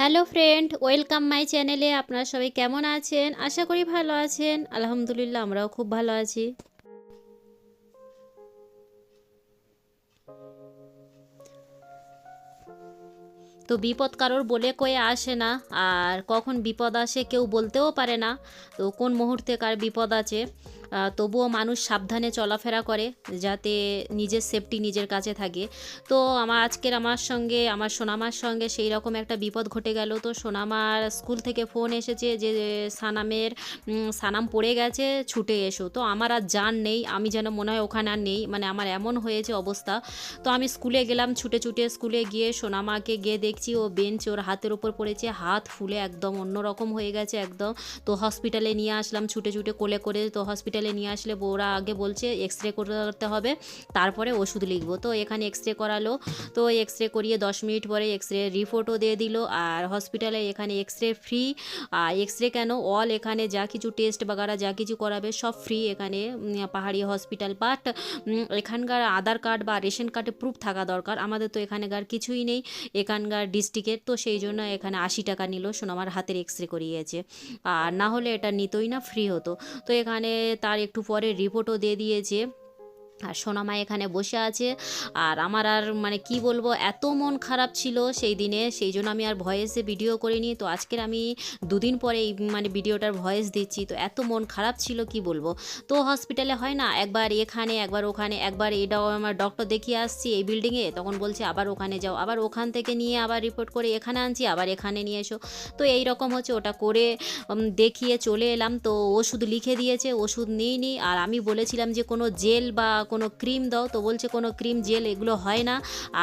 Hello friend, welcome my চ্যানেলে আপনারা সবাই কেমন আছেন? আশা করি ভালো আছেন। আলহামদুলিল্লাহ, আমরাও খুব ভালো আছি। তো বিপদ কারোর বলে কয়ে আসে না, আর কখন বিপদ আসে কেউ বলতেও পারে না। তো কোন মুহূর্তে কার বিপদ আছে? তবুও মানুষ সাবধানে চলাফেরা করে যাতে নিজের সেফটি নিজের কাছে থাকে। তো আমার আজকের আমার সঙ্গে, আমার সোনামার সঙ্গে সেই রকম একটা বিপদ ঘটে গেল। তো সোনামার স্কুল থেকে ফোন এসেছে যে সানামের সানাম পড়ে গেছে, ছুটে এসো। তো আমার আর জান নেই, আমি যেন মনে হয় ওখানে আর নেই মানে আমার এমন হয়েছে অবস্থা। তো আমি স্কুলে গেলাম, ছুটে ছুটে স্কুলে গিয়ে সোনামাকে গিয়ে দেখছি, ও বেঞ্চ ওর হাতের ওপর পড়েছে, হাত ফুলে একদম অন্যরকম হয়ে গেছে একদম। তো হসপিটালে নিয়ে আসলাম, ছুটে ছুটে কোলে করে তো হসপিটালে নিয়ে আসলে ওরা আগে বলছে এক্স রে করতে হবে, তারপরে ওষুধ লিখব। তো এখানে এক্স রে করালো। তো এক্স রে করিয়ে দশ মিনিট পরে এক্স রে রিপোর্টও দিয়ে দিল। আর হসপিটালে এখানে এক্স রে ফ্রি আর এক্স রে কেন? অল এখানে যা কিছু টেস্ট বাগারা যা কিছু করাবে, সব ফ্রি এখানে পাহাড়ি হসপিটাল বাট এখানকার আধার কার্ড বা রেশন কার্ডে প্রুফ থাকা দরকার। আমাদের তো এখানকার কিছুই নেই। এখানকার ডিস্ট্রিক্টের তো সেই জন্য এখানে আশি টাকা নিল সোনামার হাতের এক্স রে করিয়েছে। আর না হলে এটা নিতই না ফ্রি হতো। তো এখানে তার একটু পরে রিপোর্টও দিয়ে দিয়েছে। আর সোনামা এখানে বসে আছে। আর আমার আর মানে কি বলব, এত মন খারাপ ছিল সেই দিনে, সেই জন্য আমি আর ভয়েসে ভিডিও করিনি। তো আজকের আমি দুদিন পরে এই মানে ভিডিওটার ভয়েস দিচ্ছি। তো এত মন খারাপ ছিল কি বলব? তো হসপিটালে হয় না, একবার এখানে, একবার ওখানে, একবার এটাও আমার ডক্টর দেখিয়ে আসছি এই বিল্ডিংয়ে তখন বলছে, আবার ওখানে যাও, আবার ওখান থেকে নিয়ে আবার রিপোর্ট করে এখানে আনছি, আবার এখানে নিয়ে এসো। তো এই রকম হচ্ছে, ওটা করে দেখিয়ে চলে এলাম। তো ওষুধ লিখে দিয়েছে, ওষুধ নিইনি। আর আমি বলেছিলাম যে কোনো জেল বা কোনো ক্রিম দাও তো বলছে কোনো ক্রিম জেল এগুলো হয় না।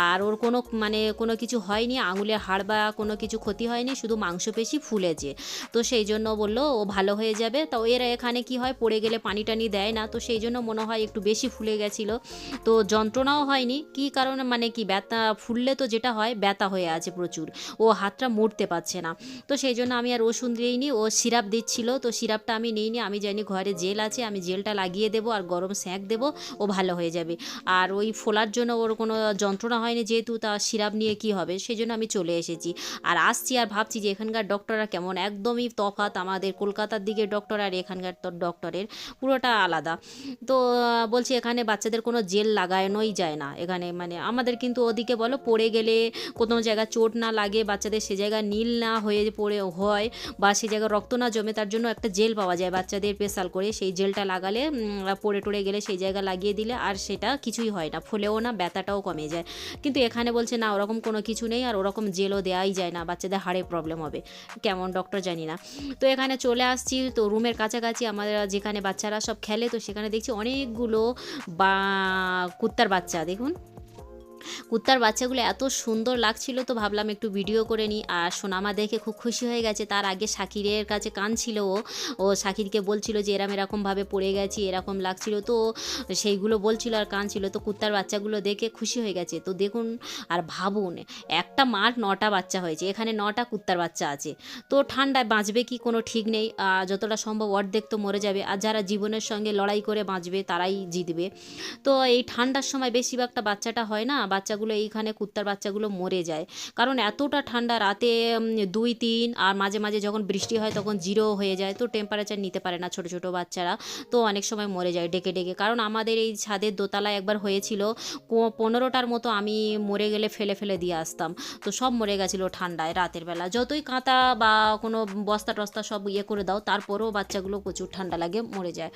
আর ওর কোনো মানে কোনো কিছু হয়নি আঙুলের হাড় বা কোনো কিছু ক্ষতি হয়নি, শুধু মাংসপেশি ফুলেছে। তো সেই জন্য বলল, ও ভালো হয়ে যাবে। তো এরা এখানে কি হয়, পড়ে গেলে পানি টানি দেয় না। তো সেই জন্য মনে হয় একটু বেশি ফুলে গেছিল। তো যন্ত্রণাও হয়নি। কি কারণে মানে কি ব্যথা ফুললে তো যেটা হয়, ব্যথা হয়ে আছে প্রচুর। ও হাতটা মুড়তে পারছে না। তো সেই জন্য আমি আর ওষুধ দিইনি, ও সিরাপ দিচ্ছিল। তো সিরাপটা আমি নিইনি। আমি জানি ঘরে জেল আছে, আমি জেলটা লাগিয়ে দেবো আর গরম স্যাঁক দেবো। ও ভালো হয়ে যাবে। আর ওই ফোলার জন্য ওর কোনো যন্ত্রণা হয়নি যেহেতু তা সিরাপ নিয়ে কি হবে সেই জন্য আমি চলে এসেছি। আর আসছি আর ভাবছি যে এখানকার ডক্টররা কেমন? একদমই তফাৎ আমাদের কলকাতার দিকে ডক্টর আর এখানকার ডক্টরের পুরোটা আলাদা। তো বলছি এখানে বাচ্চাদের কোনো জেল লাগানোই যায় না। এখানে মানে আমাদের কিন্তু ওদিকে বলো পড়ে গেলে কোনো জায়গায় চোট না লাগে, বাচ্চাদের সে জায়গায় নীল না হয়ে পড়ে, হয় বা সে জায়গায় রক্ত না জমে তার জন্য একটা জেল পাওয়া যায় বাচ্চাদের স্পেশাল করে। সেই জেলটা লাগালে পড়ে টড়ে গেলে সেই জায়গা লাগিয়ে দিলে আর সেটা কিছুই হয় না, ফুলেও না, ব্যথাটাও কমে যায়। কিন্তু এখানে বলছে, না, ওরকম কোনো কিছু নেই আর ওরকম জেলও দেওয়াই যায় না, বাচ্চাদের হাড়ে প্রবলেম হবে। কেমন ডক্টর জানি না। তো এখানে চলে আসছি, তো রুমের কাছাকাছি আমাদের যেখানে বাচ্চারা সব খেলে, তো সেখানে দেখছি অনেকগুলো বা, কুত্তার বাচ্চা, দেখুন। কুত্তার বাচ্চাগুলো এত সুন্দর লাগছিল, তো ভাবলাম একটু ভিডিও করে নিই। আর সোনামা দেখে খুব খুশি হয়ে গেছে। তার আগে শাকিরের কাছে কাঁদছিল ও। ও শাকিরকে বলছিল যে, এরম এরকমভাবে পড়ে গেছি, এরকম লাগছিল। তো সেইগুলো বলছিল আর কাঁদছিল তো কুত্তার বাচ্চাগুলো দেখে খুশি হয়ে গেছে। তো দেখুন, আর ভাবুন, একটা মাঠ নটা বাচ্চা হয়েছে। এখানে নটা কুত্তার বাচ্চা আছে। তো ঠান্ডায় বাঁচবে কি কোনো ঠিক নেই। যতটা সম্ভব অর্ধেক তো মরে যাবে। আর যারা জীবনের সঙ্গে লড়াই করে বাঁচবে, তারাই জিতবে। তো এই ঠান্ডার সময় বেশিরভাগটা বাচ্চাটা হয় না বাচ্চাগুলো এইখানে, কুত্তার বাচ্চাগুলো মরে যায়। কারণ এতটা ঠান্ডা রাতে দুই, তিন, আর মাঝে মাঝে যখন বৃষ্টি হয় তখন জিরো হয়ে যায়, তো টেম্পারেচার নিতে পারে না ছোট ছোট বাচ্চারা, তো অনেক সময় মরে যায় ডেকে ডেকে। কারণ আমাদের এই ছাদের দোতলায় একবার হয়েছিল পনেরোটার মতো আমি মরে গেলে ফেলে ফেলে দিয়ে আসতাম, তো সব মরে গেছিল ঠান্ডায় রাতের বেলা। যতই কাঁথা বা কোনো বস্তা টস্তা সব ইয়ে করে দাও, তারপরেও বাচ্চাগুলো প্রচুর ঠান্ডা লাগে, মরে যায়।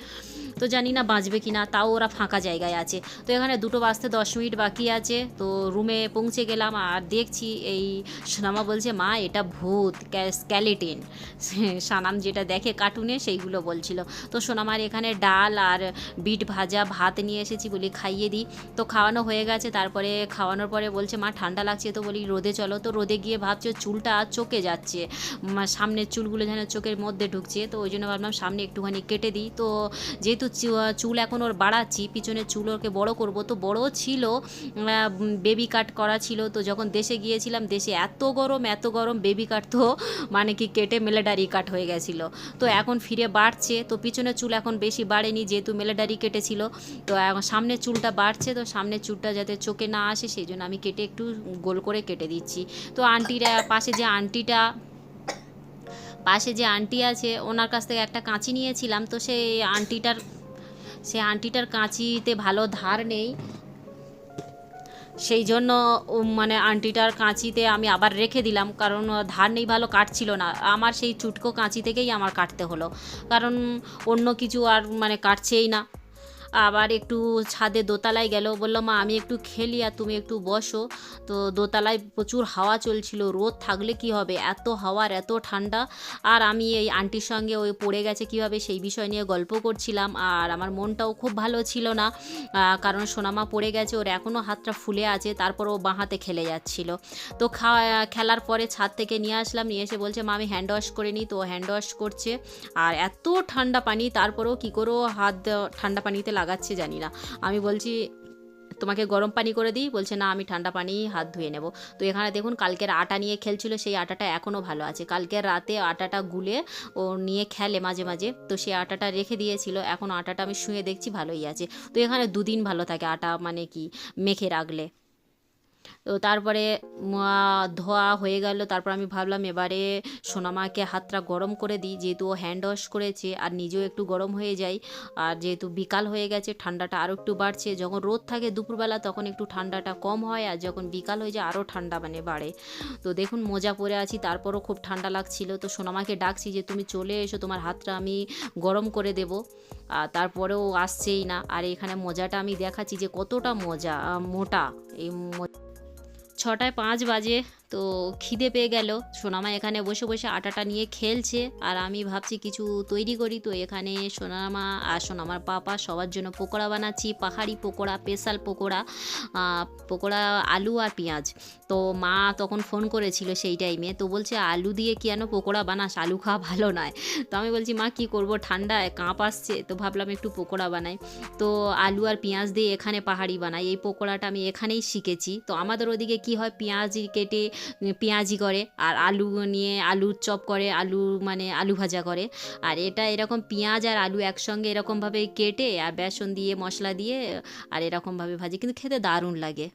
তো জানি না বাঁচবে কি না তাও ওরা ফাঁকা জায়গায় আছে। তো এখানে দুটো বাজতে দশ মিনিট বাকি আছে। তো রুমে পৌঁছে গেলাম আর দেখছি এই সোনামা বলছে, মা, এটা ভূত স্ক্যালেটেন সানাম যেটা দেখে কার্টুনে সেইগুলো বলছিল। তো সোনামার এখানে ডাল আর বিট ভাজা, ভাত নিয়ে এসেছি বলি খাইয়ে দিই। তো খাওয়ানো হয়ে গেছে, তারপরে খাওয়ানোর পরে বলছে, মা, ঠান্ডা লাগছে তো বলি, রোদে চলো। তো রোদে গিয়ে ভাবছে, চুলটা চোখে যাচ্ছে। সামনের চুলগুলো যেন চোখের মধ্যে ঢুকছে। তো ওই জন্য ভাবলাম, সামনে একটুখানি কেটে দিই। তো যেহেতু চুল এখন ওর বাড়াচ্ছি, পিছনের চুল ওকে বড় করব, তো বড় ছিল বেবি কাট করা ছিল, তো যখন দেশে গিয়েছিলাম, দেশে এত গরম এত গরম বেবি কাট তো মানে কি কেটে মিলিটারি কাট হয়ে গেছিল। তো এখন ফিরে বাড়ছে, তো পিছনের চুল এখন বেশি বাড়েনি, যেহেতু মিলিটারি কেটেছিল, তো সামনের চুলটা বাড়ছে, তো সামনের চুলটা যাতে চোখে না আসে, সেই জন্য আমি কেটে একটু গোল করে কেটে দিচ্ছি। তো আন্টিরা পাশে যে আন্টিটা পাশে যে আন্টি আছে, ওনার কাছ থেকে একটা কাঁচি নিয়েছিলাম, তো সেই আন্টিটার সে আন্টিটার কাঁচিতে ভালো ধার নেই। সেই জন্য মানে আন্টিটার কাঁচিতে আমি আবার রেখে দিলাম। কারণ ধার নেই ভালো কাটছিল না। আমার সেই চুটকো কাঁচি থেকেই আমার কাটতে হলো। কারণ, অন্য কিছু আর মানে কাটছেই না। আবার একটু ছাদে দোতলায় গেল। বলল, মা, আমি একটু খেলি আর তুমি একটু বসো। তো দোতলায় প্রচুর হাওয়া চলছিল, রোদ থাকলে কি হবে? এত হাওয়ার এত ঠান্ডা। আর আমি এই আন্টির সঙ্গে ওই পড়ে গেছে কীভাবে সেই বিষয় নিয়ে গল্প করছিলাম। আর আমার মনটাও খুব ভালো ছিল না। কারণ সোনামা পড়ে গেছে, ওর এখনও হাতটা ফুলে আছে, তারপর ও বাঁ হাতে খেলে যাচ্ছিল। তো খেলার পরে ছাদ থেকে নিয়ে আসলাম, নিয়ে এসে বলছে, মা, আমি হ্যান্ড ওয়াশ করে নিই। তো হ্যান্ড ওয়াশ করছে। আর এত ঠান্ডা পানি, তারপরেও কী করেও হাত ঠান্ডা পানিতে লাগাচ্ছে জানি না। আমি বলছি, তোমাকে গরম পানি করে দিই। বলছে, না, আমি ঠান্ডা পানি হাত ধুয়ে নেব। তো এখানে দেখুন, কালকের আটা নিয়ে খেলছিল, সেই আটাটা এখনও ভালো আছে। কালকের রাতে আটাটা গুলে ও নিয়ে খেলে মাঝে মাঝে, তো সেই আটাটা রেখে দিয়েছিল। এখন আটাটা আমি শুয়ে দেখছি, ভালোই আছে। তো এখানে দুদিন ভালো থাকে আটা মানে কি, মেখে রাখলে। তো তারপরে ধোয়া হয়ে গেল, তারপর আমি ভাবলাম এবারে সোনামাকে হাতটা গরম করে দিই, যেহেতু ও হ্যান্ড ওয়াশ করেছে আর নিজেও একটু গরম হয়ে যায়। আর যেহেতু বিকাল হয়ে গেছে, ঠান্ডাটা আরও একটু বাড়ছে, যখন রোদ থাকে দুপুরবেলা তখন একটু ঠান্ডাটা কম হয় আর যখন বিকাল হয়ে যায় আরও ঠান্ডা মানে বাড়ে। তো দেখুন মোজা পরে আছি, তারপরও খুব ঠান্ডা লাগছিল। তো সোনামাকে ডাকছি যে, তুমি চলে এসো, তোমার হাতটা আমি গরম করে দেব। আর তারপরেও আসছেই না। আর এখানে মোজাটা আমি দেখাচ্ছি যে, কতটা মজা মোটা। এই छटा पाँच बजे তো খিদে পেয়ে গেল। সোনামা এখানে বসে বসে আটাটা নিয়ে খেলছে আর আমি ভাবছি কিছু তৈরি করি। তো এখানে সোনামা আর সোনামার পাপা সবার জন্য পকোড়া বানাচ্ছি। পাহাড়ি পকোড়া, স্পেশাল পকোড়া পকোড়া, আলু আর পেঁয়াজ। তো মা তখন ফোন করেছিল সেই টাইমে তো বলছে, আলু দিয়ে কেন পকোড়া বানাস? আলু খাওয়া ভালো নয়। তো আমি বলছি, মা, কি করব? ঠান্ডায় কাঁপ আসছে। তো ভাবলাম একটু পকোড়া বানাই। তো আলু আর পেঁয়াজ দিয়ে এখানে পাহাড়ি বানাই। এই পকোড়াটা আমি এখানেই শিখেছি। তো আমাদের ওদিকে কি হয়, পেঁয়াজ কেটে পেঁয়াজি করে আর আলু নিয়ে আলুর চপ করে, আলু মানে আলু ভাজা করে। আর এটা এরকম পেঁয়াজ আর আলু একসঙ্গে এরকমভাবে কেটে আর বেসন দিয়ে, মশলা দিয়ে আর এরকমভাবে ভাজে। কিন্তু খেতে দারুণ লাগে।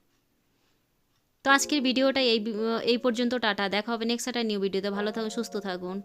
তো আজকের ভিডিওটা এই এই পর্যন্ত, টাটা। দেখা হবে নেক্সট একটা নিউ ভিডিওতে ভালো থাকুন, সুস্থ থাকুন।